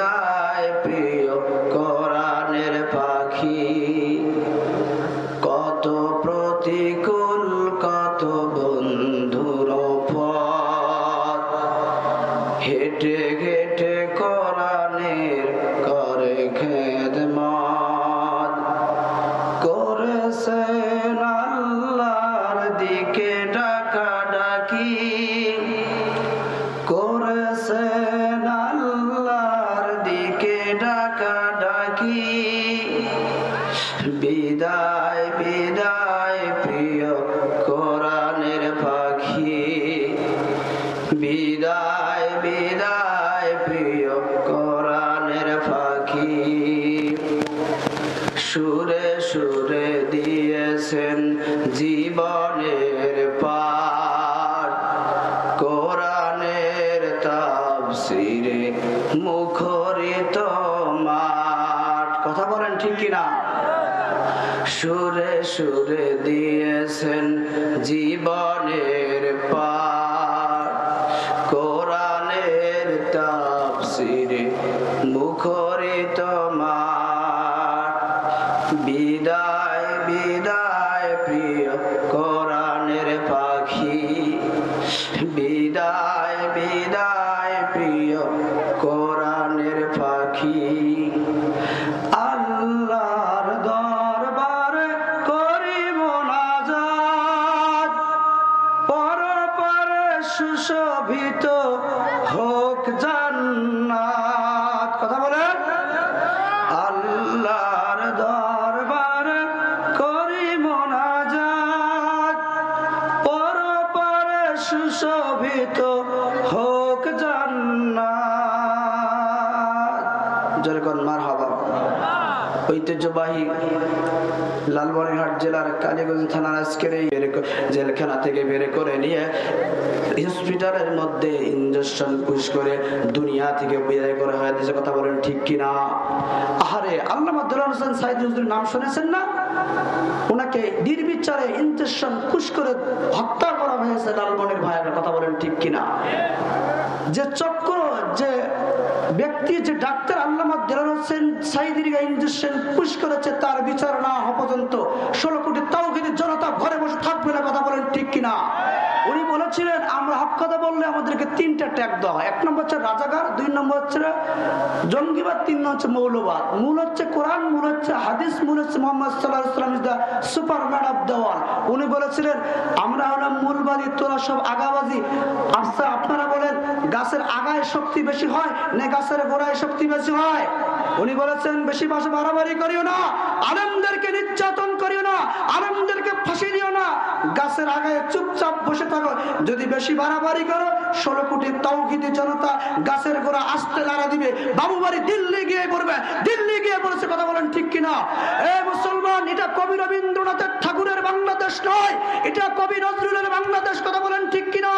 যায় প্রিয় কোরআনের পাখি। কত প্রতিকূল কত বন্ধুর পথ। হেঁটে হেঁটে কোরআনের করে খেদমত বিদায় বিদায় প্রিয় কোরআনের পাখি। বিদায় বিদায় প্রিয় কোরআনের পাখি। সুরে সুরে দিয়েছেন জীবনের বলেন ঠিক কিনা? সুরে সুরে দিয়েছেন জীবনের পাঠ। কোরআনের তাফসিরে মুখরিত মাঠ। বিদায় বিদায় প্রিয় কোরআনের পাখি। বিদায় বিদায় প্রিয় কোরআনের হোক জান্নাত। কথা বলেন দরবারে করি মোনাজাত। পরপর সুশোভিত হোক জান্নাত। যেরকম মার ঐতিহ্যবাহী লালমনিরহাট জেলার কালীগঞ্জ থানার আজকের এই জেলখানা থেকে বের করে নিয়ে হসপিটালের মধ্যে ইঞ্জেকশন পুশ করে দুনিয়া থেকে বিদায় করা হয়। দেশে কথা বলেন, ঠিক কিনা আহারে, আল্লামা দুলাল হোসেন সাইদ হুজুরের নাম শুনেছেন না? ওনাকে নির্বিচারে ইঞ্জেকশন পুশ করে হত্যা করা হয়েছে লালমনির ভাইয়ের কথা বলেন, ঠিক কিনা যে চক্র, যে ব্যক্তি যে ডাক্তার আল্লামা দেলার হোসেন সাইদির ইঞ্জেকশন পুশ করেছে, তার বিচার না হওয়া পর্যন্ত ষোলো কোটি তাও জনতা ঘরে বসে থাকবে না, কথা বলেন ঠিক কিনা? বলেছিলেন, আমরা হক কথা বললে আমাদেরকে তিনটা ট্যাগ দেওয়া হয়। এক নম্বর হচ্ছে রাজাগার দুই নম্বর হচ্ছে জঙ্গিবাদ, তিন নম্বর হচ্ছে মৌলবাদ। মূল হচ্ছে কোরআন, মূল হচ্ছে হাদিস, মূল হচ্ছে মোহাম্মদ সাল্লাহ ইসলাম is the superman of the world উনি বলেছিলেন, আমরা হলাম মূলবাদী, তোরা সব আগাবাজি। আচ্ছা আপনারা বলেন, গাছের আগায় শক্তি বেশি হয় না গাছের গোড়ায় শক্তি বেশি হয়? উনি বলেছেন, বেশি ভাষা বাড়াবাড়ি করিও না আলমদেরকে নির্যাতন করিও না আলমদেরকে ফাঁসি দিও না। গাছের আগায় চুপচাপ বসে থাকো। যদি বেশি বাড়াবাড়ি করো, ষোলো কোটি তৌহিদি জনতা গাছের গোড়া আসতে লাড়া দিবে। বাবু বাড়ি দিল্লি গিয়ে পড়বে দিল্লি গিয়ে পড়েছে কথা বলেন ঠিক কিনা? এ মুসলমান, এটা কবি রবীন্দ্রনাথের ঠাকুরের বাংলাদেশ নয়, এটা কবি নজরুলের বাংলাদেশ কথা বলেন ঠিক কিনা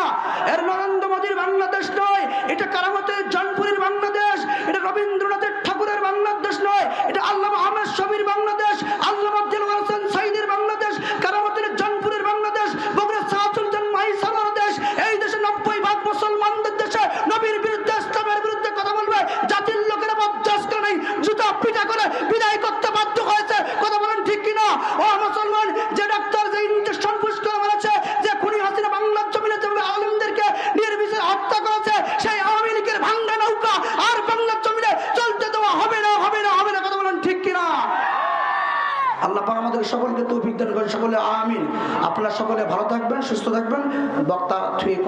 এর নরেন্দ্র মোদীর বাংলাদেশ নয় এটা কারামতের জনপুরের বাংলাদেশ এটা রবীন্দ্রনাথের ঠাকুরের বাংলাদেশ নয় এটা আল্লাহ আহমেদ শবির বাংলাদেশ আল্লাহ দিলওয়ার হোসেন সাইদের বাংলাদেশ কারামতের জনপুরের বাংলাদেশ বগুড়া শাহসুলতান মাহিসালার দেশ এই দেশে নব্বই ভাগ মুসলমানদের দেশে নবীর বিরুদ্ধে ইসলামের বিরুদ্ধে কথা বলবে জাতির লোকেরা বজ্জাস করে নেই জুতা পিটা করে বিদায় করতে বাধ্য হয়েছে কথা বলেন ঠিক কিনা ও মুসলমান যে ডাক্তার যে ইঞ্জেকশন পুশ করে মেরেছে যে খুনি হাসিনা বাংলার জমিনে যেভাবে আলমদেরকে নির্বিচারে হত্যা করেছে সেই আওয়ামী লীগের ভাঙ্গা নৌকা আর বাংলার জমিনে চলতে দেওয়া হবে না হবে না হবে না কথা বলেন ঠিক কিনা আল্লাহ পাক আমাদের সকলকে তৌফিক দান করেন। সকলে আমিন। আপনারা সকলে ভালো থাকবেন, সুস্থ থাকবেন। বক্তা থুয়ে